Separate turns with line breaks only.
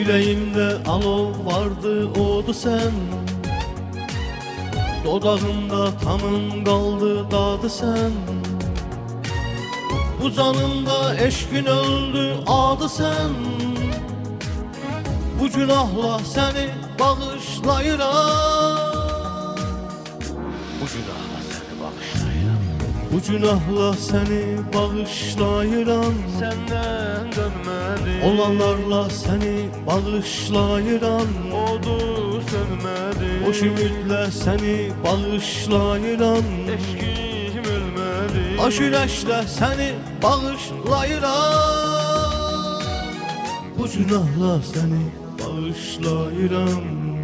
Yüreğimde alov vardı odu sen. Dodağımda tanım kaldı dadı sen. Bu canımda eşkin öldü adı sen. Bu günahla seni bağışlayıram. Bu günahla seni bağışlayıram Bu günahla seni bağışlayıram.
Senden dönmedi
Olanlarla seni bağışlayıram.
Odu sönmedi
Boş ümitle seni bağışlayıram.
Eşkim ölmedi
Aşireşle seni bağışlayıram. Bu günahla seni bağışlayıram